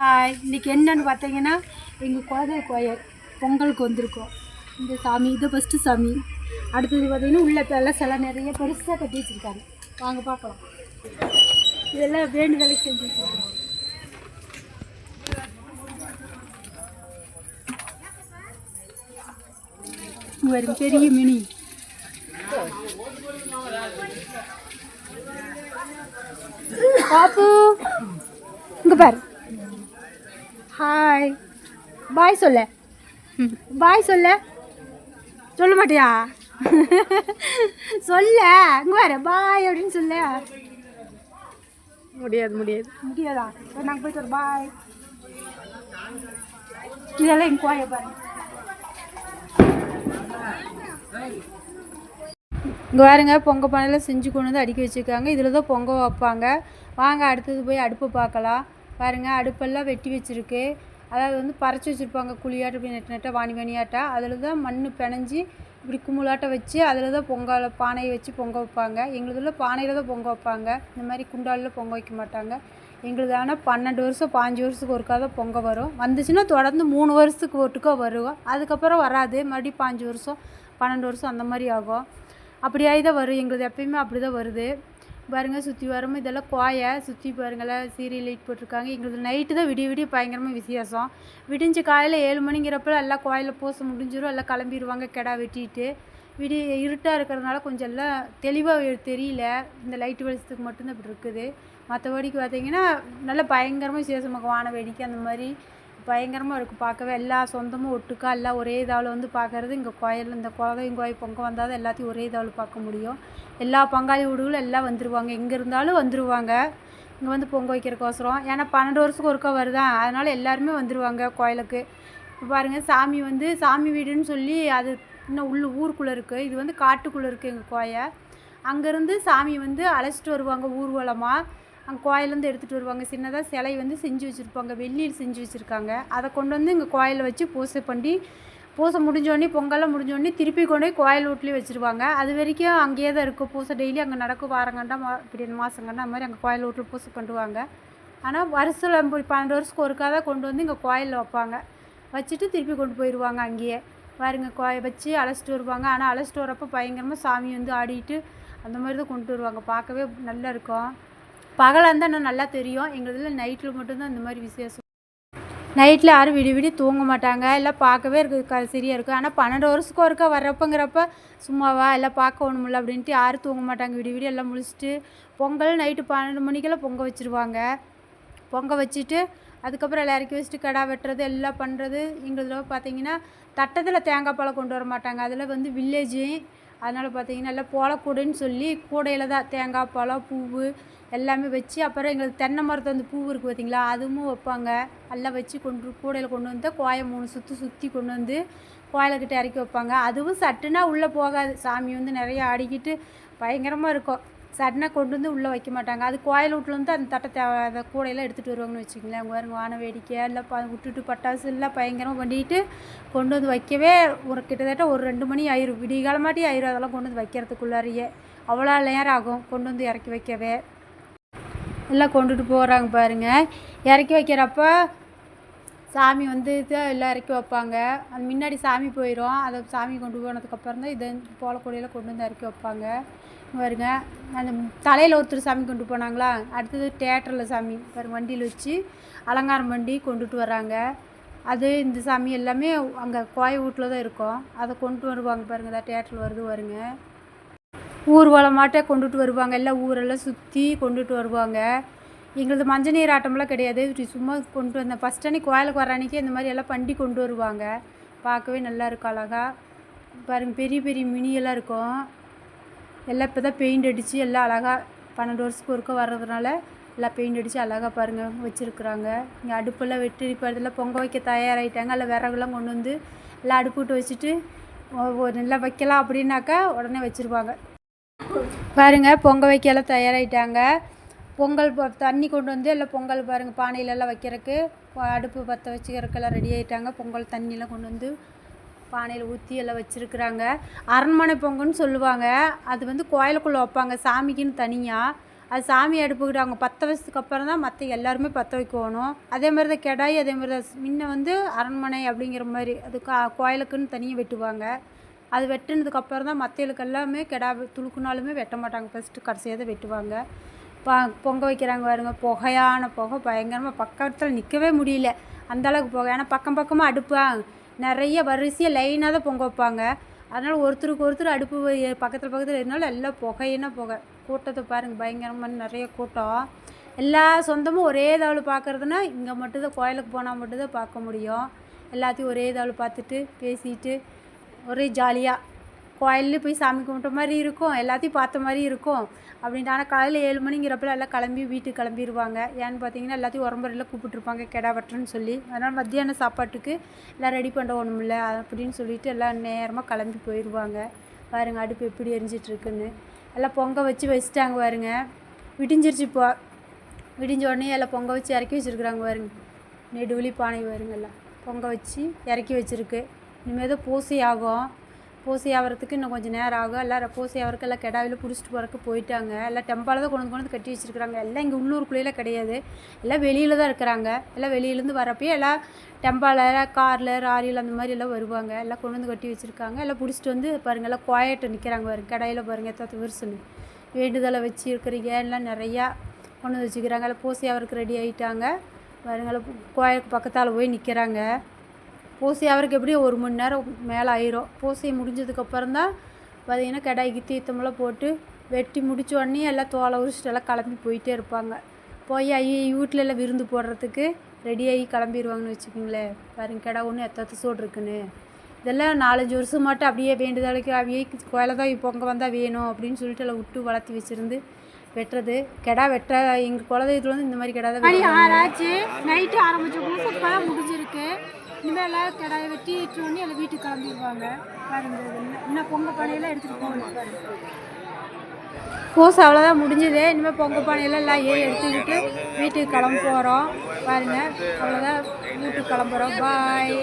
Hi இன்னைக்கு என்னன்னு பார்த்தீங்கன்னா எங்கள் குலதெய்வ கோயில் பொங்கலுக்கு வந்திருக்கோம். இந்த சாமி இது ஃபஸ்ட்டு சாமி. அடுத்தது பார்த்தீங்கன்னா உள்ள எல்லாம் சில நிறைய பெருசாக கட்டி வச்சுருக்காங்க. வாங்க பார்க்கலாம். இதெல்லாம் வேண்டுதலை செஞ்சு வச்சுருக்காங்க வரும் பெரிய மினி. பாப்பு இங்கே பாரு. ஹாய் பாய் சொல்ல. பாய் சொல்ல. சொல்ல மாட்டியா? சொல்ல. இங்க பாரு. பாய் அப்படின்னு சொல்ல. முடியாது முடியாது. முடியாதா? நாங்கள் போயிட்டு வரோம். பாய் இதெல்லாம் எங்கள் கோயை பாருங்க இங்கே பாருங்க பொங்க பானையில் செஞ்சு கொண்டு வந்து அடுக்கி வச்சுருக்காங்க. இதில் தான் பொங்க வைப்பாங்க. வாங்க அடுத்தது போய் அடுப்பு பார்க்கலாம். பாருங்கள் அடுப்பெல்லாம் வெட்டி வச்சுருக்கு. அதாவது வந்து பறச்சு வச்சுருப்பாங்க குழியாட்டம் இப்படி நெட்டு நெட்டாக வாணி வாணியாட்டா. அதில் தான் மண் பிணைஞ்சி இப்படி கும்முளாட்டம் வச்சு அதில் தான் பொங்கல் பானையை வச்சு பொங்க வைப்பாங்க. எங்களுதுல பானையில் தான் பொங்க வைப்பாங்க. இந்த மாதிரி குண்டாலில் பொங்க வைக்க மாட்டாங்க. எங்களுது ஆனால் பன்னெண்டு வருஷம் பாஞ்சு வருஷத்துக்கு ஒருக்கா தான் பொங்க வரும். வந்துச்சுன்னா தொடர்ந்து மூணு வருஷத்துக்கு ஒட்டுக்கா வரும் அதுக்கப்புறம் வராது. மறுபடியும் பாஞ்சு வருஷம் பன்னெண்டு வருஷம் அந்த மாதிரி ஆகும். அப்படியாகி தான் வரும். எங்களுது எப்பயுமே அப்படி தான் வருது. பாருங்கள் சுற்றி வரும் இதெல்லாம் கோயை சுற்றி பாருங்களேன் சீரியல் லைட் போட்டிருக்காங்க. எங்களுக்கு நைட்டு தான் விடிய விடிய பயங்கரமாக விசேஷம் விடிஞ்சு காலையில் ஏழு மணிங்கிறப்ப எல்லாம் கோயிலில் பூசை முடிஞ்சிடும் எல்லாம் கிளம்பிடுவாங்க கிடா வெட்டிட்டு. விடிய இருட்டாக இருக்கிறதுனால கொஞ்சம் எல்லாம் தெளிவாக தெரியல. இந்த லைட்டு வெளிச்சத்துக்கு மட்டும்தான் இப்படி இருக்குது. மற்றபடிக்கு பார்த்தீங்கன்னா நல்லா பயங்கரமாக விசேஷமாக வான வேடிக்கை அந்த மாதிரி. பயங்கரமாக இருக்கும். பார்க்கவே எல்லா சொந்தமும் ஒட்டுக்கா எல்லாம் ஒரே இதாவில் வந்து பார்க்கறது. இங்கே கோயில் இந்த குலதெய்வம் கோயில் பொங்க வந்தால் தான் எல்லாத்தையும் ஒரே இதாவில் பார்க்க முடியும். எல்லா பங்காளி வீடுகளும் எல்லாம் வந்துருவாங்க. எங்கே இருந்தாலும் வந்துருவாங்க. இங்கே வந்து பொங்க வைக்கிறக்கோசரம் ஏன்னா பன்னெண்டு வருஷத்துக்கு ஒருக்கா வருதா? அதனால் எல்லாருமே வந்துருவாங்க கோயிலுக்கு. இப்போ பாருங்கள் சாமி வந்து சாமி வீடுன்னு சொல்லி அது இன்னும் உள்ள ஊருக்குள்ளே இருக்குது இது வந்து காட்டுக்குள்ளே இருக்குது எங்கள் கோயை அங்கேருந்து சாமி வந்து அழைச்சிட்டு வருவாங்க ஊர்வலமாக அங்கே கோயிலேருந்து எடுத்துகிட்டு வருவாங்க. சின்னதாக சிலை வந்து செஞ்சு வச்சுருப்பாங்க. வெள்ளியில் செஞ்சு வச்சுருக்காங்க. அதை கொண்டு வந்து இங்கே கோயிலில் வச்சு பூஜை பண்ணி பூஜை முடிஞ்சோடனே பொங்கல்லாம் முடிஞ்சோடனே திருப்பி கொண்டு போய் கோயில் வீட்லேயே வச்சுருவாங்க. அது வரைக்கும் அங்கேயே தான் இருக்கும். பூஜை டெய்லி அங்கே நடக்கும். வாரங்கண்டா மா இப்படி மாதங்கண்டா அந்த மாதிரி அங்கே கோயில் வீட்டில் பூஜை பண்ணுவாங்க. ஆனால் வருஷத்தில் இப்படி பன்னெண்டு வருஷத்துக்கு ஒருக்கா தான் கொண்டு வந்து இங்கே கோயிலில் வைப்பாங்க. வச்சுட்டு திருப்பி கொண்டு போயிடுவாங்க அங்கேயே. பாருங்க கோயை வச்சு அழைச்சிட்டு வருவாங்க. ஆனால் அழைச்சிட்டு வரப்போ பயங்கரமாக சாமி வந்து ஆடிட்டு அந்த மாதிரி தான் கொண்டு வருவாங்க. பார்க்கவே நல்லா இருக்கும். பகலாக இருந்தால் இன்னும் நல்லா தெரியும். எங்களுதில் நைட்டில் மட்டும்தான் இந்த மாதிரி விசேஷம். நைட்டில் யாரும் விடி விடி தூங்க மாட்டாங்க. எல்லாம் பார்க்கவே இருக்கு க சரியாக இருக்கும் ஆனால் பன்னெண்டு வருஷத்துக்கு ஒருக்கா வர்றப்பங்கிறப்ப சும்மாவா எல்லாம் பார்க்க ஒன்றுமில்ல அப்படின்ட்டு யாரும் தூங்க மாட்டாங்க. விடி விடி எல்லாம் முடிச்சுட்டு பொங்கல் நைட்டு பன்னெண்டு மணிக்கெல்லாம் பொங்க வச்சுருவாங்க. பொங்க வச்சுட்டு அதுக்கப்புறம் எல்லாம் இறக்கி வச்சுட்டு கடா வெட்டுறது எல்லாம் பண்ணுறது எங்களுதில் பார்த்தீங்கன்னா தட்டத்தில் தேங்காய் பழம் கொண்டு வர மாட்டாங்க. அதில் வந்து வில்லேஜு அதனால் பார்த்தீங்கன்னா எல்லாம் போலக்கூடைன்னு சொல்லி கூடையில் தான் தேங்காய் பழம் பூவு எல்லாமே வச்சு அப்புறம் எங்களுக்கு தென்னை மரத்தை வந்து பூ இருக்குது பார்த்தீங்களா அதுவும் வைப்பாங்க. எல்லாம் வச்சு கொண்டு கூடையில் கொண்டு வந்து கோயை மூணு சுற்றி சுற்றி கொண்டு வந்து கோயிலக்கிட்ட இறக்கி வைப்பாங்க. அதுவும் சட்டுனா உள்ளே போகாது. சாமி வந்து நிறைய ஆடிக்கிட்டு பயங்கரமாக இருக்கும். சடனாக கொண்டு வந்து உள்ளே வைக்க மாட்டாங்க. அது கோயில் வீட்டில் அந்த தட்டை தே அந்த கூடையெல்லாம் எடுத்துகிட்டு வருவாங்கன்னு வச்சுக்கோங்களேன். அவங்க பாருங்க வான வேடிக்கை இல்லை ப விட்டுட்டு பட்டாசு எல்லாம் பயங்கரமாக பண்ணிட்டு கொண்டு வந்து வைக்கவே ஒரு கிட்டத்தட்ட ஒரு ரெண்டு மணி ஆயிரும். விடிய காலமாட்டி ஆயிரும் அதெல்லாம் கொண்டு வந்து வைக்கிறதுக்குள்ளாரியே. அவ்வளோ நேரம் ஆகும் கொண்டு வந்து இறக்கி வைக்கவே. எல்லாம் கொண்டுட்டு போகிறாங்க பாருங்க. இறக்கி வைக்கிறப்ப சாமி வந்து இதை எல்லாம் இறக்கி வைப்பாங்க. அது முன்னாடி சாமி போயிடும் அதை சாமி கொண்டு போனதுக்கப்புறம் தான் இதை போலக்கூடியில் கொண்டு வந்து இறக்கி வைப்பாங்க. பாருங்க அந்த தலையில் ஒருத்தர் சாமி கொண்டு போனாங்களா? அடுத்தது தேட்டரில் சாமி பாருங்க வண்டியில் வச்சு அலங்காரம் பண்ணி கொண்டுட்டு வராங்க அது இந்த சாமி எல்லாமே அங்கே கோய வீட்டில் தான் இருக்கும். அதை கொண்டு வருவாங்க பாருங்க தான் தேட்டரில் வருது வருங்க ஊர்வலமாட்டே கொண்டுட்டு வருவாங்க. எல்லாம் ஊரெல்லாம் சுற்றி கொண்டுட்டு வருவாங்க. எங்களது மஞ்சள் நீர் ஆட்டம்லாம் கிடையாது. இப்படி சும்மா கொண்டு வந்தேன் ஃபஸ்ட் அன்னைக்கு கோயிலுக்கு வர அன்னைக்கு இந்த மாதிரி எல்லாம் பண்டி கொண்டு வருவாங்க. பார்க்கவே நல்லா இருக்கும் அழகாக பாருங்கள் பெரிய பெரிய மினியெல்லாம் இருக்கும். எல்லாம் இப்போ தான் பெயிண்ட் அடித்து எல்லாம் அழகாக பன்னெண்டு வருஷத்துக்கு ஒருக்க வர்றதுனால எல்லாம் பெயிண்ட் அடித்து அழகாக பாருங்கள் வச்சுருக்குறாங்க. இங்கே அடுப்பெல்லாம் வெட்டி இப்போ பொங்க வைக்க தயாராகிட்டாங்க அதில் விறகுலாம் கொண்டு வந்து எல்லாம் அடுப்பு விட்டு வச்சுட்டு நல்லா வைக்கலாம் அப்படின்னாக்கா உடனே வச்சுருவாங்க பாருங்கள் பொங்க வைக்க எல்லாம் தயாராகிட்டாங்க பொங்கல் ப- தண்ணி கொண்டு வந்து எல்லாம் பொங்கல் பாருங்கள் பானையிலெல்லாம் வைக்கிறதுக்கு அடுப்பு பற்ற வச்சுக்கிறதுக்கெல்லாம் ரெடி ஆகிட்டாங்க பொங்கல் தண்ணியெல்லாம் கொண்டு வந்து பானையில் ஊற்றி எல்லாம் வச்சுருக்குறாங்க. அரண்மனை பொங்கல்னு சொல்லுவாங்க. அது வந்து கோயிலுக்குள்ளே வைப்பாங்க. சாமிக்குன்னு தனியாக அது சாமி அடுப்புக்கிட்ட அவங்க பற்ற அப்புறம் தான் மற்ற எல்லாருமே பற்ற வைக்கணும். அதே மாதிரி தான் கெடாய் அதே மாதிரி தான் முன்ன வந்து அரண்மனை அப்படிங்கிற மாதிரி அது கா கோயிலுக்குன்னு தனியாக வெட்டுவாங்க. அது வெட்டினதுக்கு அப்புறம் தான் மற்றவங்களுக்கு எல்லாமே கெடா துளுக்குனாலுமே வெட்ட மாட்டாங்க. ஃபஸ்ட்டு கடைசியாக தான் வெட்டுவாங்க. பா பொங்க வைக்கிறாங்க பாருங்க. புகையான புகை. பயங்கரமாக பக்கத்தில் நிற்கவே முடியல. அந்த அளவுக்கு புகை. ஏன்னா பக்கம் பக்கமாக அடுப்பாங்க நிறைய வரிசையாக லைனாக தான் பொங்க வைப்பாங்க. அதனால் ஒருத்தருக்கு ஒருத்தர் அடுப்பு பக்கத்தில் பக்கத்தில் இருந்தாலும் எல்லாம் புகையினா புகை. கூட்டத்தை பாருங்கள் பயங்கரமாக நிறைய கூட்டம். எல்லா சொந்தமும் ஒரே தாவல் பார்க்குறதுனா இங்கே மட்டும்தான் கோயிலுக்கு போனால் மட்டும்தான் பார்க்க முடியும். எல்லாத்தையும் ஒரே தாவல் பார்த்துட்டு பேசிட்டு ஒரே ஜாலியாக கோயிலில் போய் சாமி கும்பிட்ட மாதிரி இருக்கும் எல்லாத்தையும் பார்த்த மாதிரி இருக்கும் அப்படின்ட்டு ஆனால் காலையில் ஏழு மணிங்கிறப்ப எல்லாம் கிளம்பி வீட்டுக்கு கிளம்பிடுவாங்க ஏன்னு பார்த்தீங்கன்னா எல்லாத்தையும் உரம்பரையில் கூப்பிட்டுருப்பாங்க கெடா வெட்டுறேன்னு சொல்லி. அதனால் மத்தியான சாப்பாட்டுக்கு எல்லாம் ரெடி பண்ண ஒன்றுமில்ல அப்படின்னு சொல்லிட்டு எல்லாம் நேரமாக கிளம்பி போயிடுவாங்க பாருங்க அடுப்பு எப்படி எரிஞ்சிட்ருக்குன்னு. எல்லாம் பொங்க வச்சு வச்சுட்டாங்க பாருங்க. விடிஞ்சிருச்சு இப்போ. விடிஞ்ச உடனே எல்லாம் பொங்க வச்சு இறக்கி வச்சுருக்குறாங்க பாருங்க. நெடுவலி பானை பாருங்க எல்லாம். பொங்க வச்சு இறக்கி வச்சுருக்கு. இனிமேல் தான் பூசி ஆகும் பூசி ஆகிறதுக்கு இன்னும் கொஞ்சம் நேரம் ஆகும். எல்லாம் பூசி ஆகிறதுக்கு எல்லாம் கெடாவில் பிடிச்சிட்டு போகிறக்கு போயிட்டாங்க. எல்லாம் டெம்பாவில் தான் கொண்டு கொண்டு வந்து கட்டி வச்சுருக்குறாங்க. எல்லாம் இங்கே உள்ளூருக்குள்ளேலாம் கிடையாது. எல்லாம் வெளியில் தான் இருக்கிறாங்க. எல்லாம் வெளியிலேருந்து வரப்பயே எல்லாம் டெம்பாவில் காரில் ராரியில் அந்த மாதிரி எல்லாம் வருவாங்க. எல்லாம் கொண்டு வந்து கட்டி வச்சுருக்காங்க. எல்லாம் பிடிச்சிட்டு வந்து பாருங்கள் எல்லாம் குவாய்ட்டு நிற்கிறாங்க பாருங்க. கடையில் பாருங்கள் எத்தாத்து வருஷன்னு வேண்டுதலை வச்சு இருக்கிறீங்க. எல்லாம் நிறையா கொண்டு வந்து வச்சுக்கிறாங்க. எல்லாம் பூசி அவருக்கு ரெடி ஆகிட்டாங்க பாருங்கள் கோயிலுக்கு பக்கத்தால் போய் நிற்கிறாங்க பூசி அவருக்கு எப்படியும் ஒரு மணி நேரம் மேலே ஆயிரும் பூசி முடிஞ்சதுக்கப்புறம் தான் பார்த்தீங்கன்னா கடாய்க்கு தீர்த்தமெல்லாம் போட்டு வெட்டி முடிச்ச உடனே எல்லாம் தோலை உரிச்சிட்டு எல்லாம் கிளம்பி போயிட்டே இருப்பாங்க. போய் ஐயோ வீட்டில் எல்லாம் விருந்து போடுறதுக்கு ரெடியாகி கிளம்பிடுவாங்கன்னு வச்சுக்கோங்களேன். பாருங்க கிடா ஒன்று எத்தத்து சோடு இருக்குன்னு. இதெல்லாம் நாலஞ்சு வருஷம் மட்டும் அப்படியே வேண்டுதலுக்கு அப்படியே கோயில தான் பொங்க வந்தால் வேணும் அப்படின்னு சொல்லிட்டு எல்லாம் விட்டு வளர்த்தி வச்சுருந்து வெட்டுறது. கெடா வெட்ட எங்கள் குலதெய்வத்தில் வந்து இந்த மாதிரி கெடா தான் நைட்டு ஆரம்பிச்ச முடிஞ்சிருக்கு. இனிமேல் கடாயை வெட்டி இட்டு எல்லாம் வீட்டுக்கு கிளம்பிடுவாங்க. பாருங்க இன்னும் பொங்க பானையெல்லாம் எடுத்துகிட்டு போகணும் பூசை அவ்வளோதான் முடிஞ்சது. இனிமேல் பொங்க பானையெல்லாம் எல்லாம் ஏறி எடுத்துக்கிட்டு வீட்டுக்கு கிளம்ப போகிறோம் பாருங்கள் அவ்வளோதான் வீட்டுக்கு கிளம்புறோம். பாய்